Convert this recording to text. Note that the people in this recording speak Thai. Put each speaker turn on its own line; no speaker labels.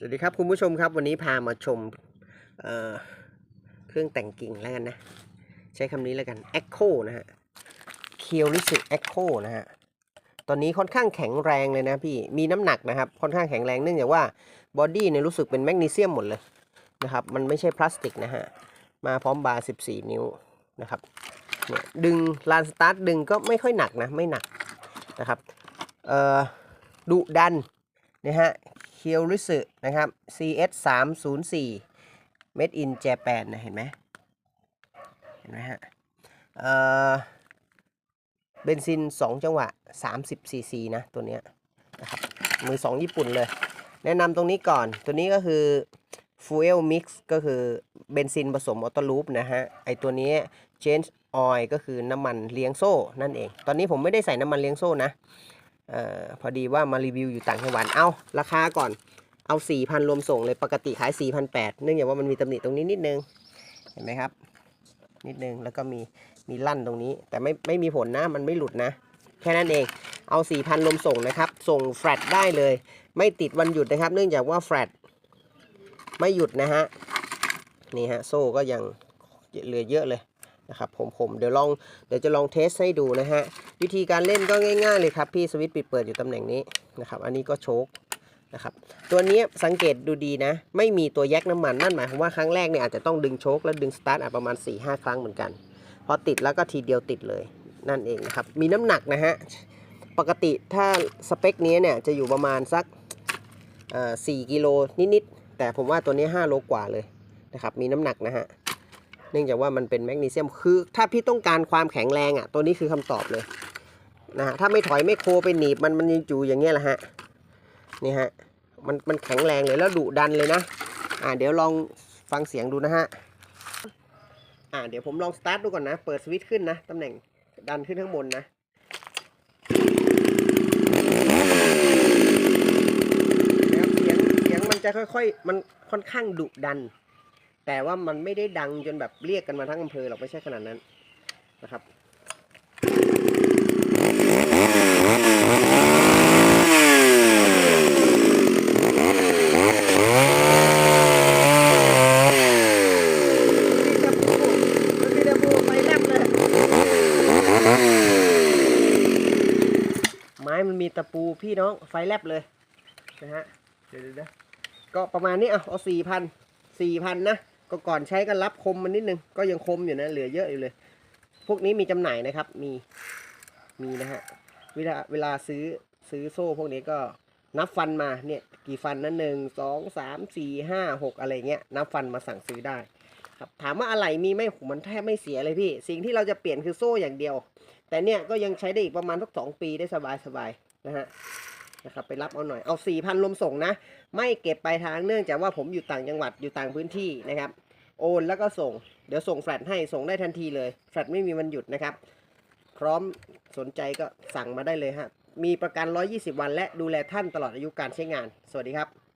สวัสดีครับคุณผู้ชมครับวันนี้พามาชมเเครื่องแต่งกิ่งแล้วกันนะ ใช้คำนี้แล้วกัน Echo นะฮะ k i o r i s u Echo นะฮะตอนนี้ค่อนข้างแข็งแรงเลยนะพี่มีน้ำหนักนะครับค่อนข้างแข็งแรงเนื่องจากว่าบอดี้เนี่ยรู้สึกเป็นแมกนีเซียมหมดเลยนะครับมันไม่ใช่พลาสติกนะฮะมาพร้อมบาร์ 14 นิ้วนะครับเนี่ยดึงลานสตาร์ทดึงก็ไม่ค่อยหนักนะไม่หนักนะครับดุดันนะฮะ เคียวริสึนะครับ CS 3 0 4 Made in Japan นะเห็นไหมเห็นไหมฮะเอ่อเบนซิน 2 จังหวะ 30 cc นะ ตัวเนี้ยนะครับมือ 2 ญี่ปุ่นเลย แนะนำตรงนี้ก่อนตัวนี้ก็คือ Fuel Mix ก็คือเบนซินผสมออโต้ลูปนะฮะ ไอตัวนี้ Change Oil ก็คือน้ำมันเลี้ยงโซ่นั่นเอง ตอนนี้ผมไม่ได้ใส่น้ำมันเลี้ยงโซ่นะ อพอดีว่ามารีวิวอยู่ต่างจังหวัดเอาราคาก่อนเอา 4,000 รวมส่งเลยปกติขาย 4,800 เนื่องจากว่ามันมีตำหนิตรงนี้นิดนึง เห็นไหมครับ นิดนึงแล้วก็มีมีลั่นตรงนี้ แต่ไม่ไม่มีผลนะ มันไม่หลุดนะ แค่นั้นเองเอา 4,000 รวมส่งนะครับ ส่งแฟลตได้เลย ไม่ติดวันหยุดนะครับ เนื่องจากว่าแฟลตไม่หยุดนะฮะนี่ฮะโซ่ก็ยังเหลือเยอะเลย นะครับผมผมเดี๋ยวลองเดี๋ยวจะลองเทสให้ดูนะฮะวิธีการเล่นก็ง่ายๆเลยครับพี่สวิตช์ปิดเปิดอยู่ตำแหน่งนี้นะครับอันนี้ก็โชคนะครับตัวนี้สังเกตดูดีนะ ไม่มีตัวแยกน้ำมันนั่นหมายความว่าครั้งแรกเนี่ยอาจจะต้องดึงโชคแล้วดึงสตาร์ทประมาณ 4-5 ครั้งเหมือนกันพอติดแล้วก็ทีเดียวติดเลยนั่นเองนะครับมีน้ำหนักนะฮะปกติถ้าสเปคนี้เนี่ยจะอยู่ประมาณสักเอ่กิโลนิดๆแต่ผมว่าตัวนี้5โลกว่าเลยนะครับมีน้ำหนักนะฮะ เนื่องจากว่ามันเป็นแมกนีเซียมคือ ถ้าพี่ต้องการความแข็งแรงอะ ตัวนี้คือคำตอบเลยนะฮะถ้าไม่ถอยไม่โคไปหนีบมันมันยังจูอย่างเงี้ยแหละฮะนี่ฮะมันมันแข็งแรงเลยแล้วดุดันเลยนะอ่าเดี๋ยวลองฟังเสียงดูนะฮะอ่าเดี๋ยวผมลองสตาร์ทดูก่อนนะ เปิดสวิตช์ขึ้นนะตำแหน่งดันขึ้นข้างบนนะเสียงเสียงมันจะค่อยๆ มันค่อนข้างดุดัน แต่ว่ามันไม่ได้ดังจนแบบเรียกกันมาทั้งอำเภอหรอกไม่ใช่ขนาดนั้นนะครับไม้มันมีตะปูพี่น้องไฟแลบเลยนะฮะเดี๋ยวนะก็ประมาณนี้เอะเอาสี่พันสี่พันนะ ก็ก่อนใช้ก็รับคมมันนิดนึง ก็ยังคมอยู่นะ เหลือเยอะอยู่เลย พวกนี้มีจำหน่ายนะครับ มี มีนะฮะ เวลาเวลาซื้อซื้อโซ่พวกนี้ก็นับฟันมาเนี่ยกี่ฟันนะหนึ่งสองสามสี่ห้าหกอะไรเงี้ยนับฟันมาสั่งซื้อได้ครับถามว่าอะไรมีไหมมันแทบไม่เสียเลยพี่ สิ่งที่เราจะเปลี่ยนคือโซ่อย่างเดียว แต่เนี่ยก็ยังใช้ได้อีกประมาณสักสองปีได้สบายสบายๆนะฮะ นะครับไปรับเอาหน่อยเอาสี่พันรวมส่งนะ ไม่เก็บปลายทางเนื่องจากว่าผมอยู่ต่างจังหวัดอยู่ต่างพื้นที่นะครับ โอนแล้วก็ส่ง เดี๋ยวส่งแฟลตให้ส่งได้ทันทีเลยแฟลตไม่มีวันหยุดนะครับ พร้อมสนใจก็สั่งมาได้เลยฮะมีประกัน 120 วันและดูแลท่านตลอดอายุการใช้งาน สวัสดีครับ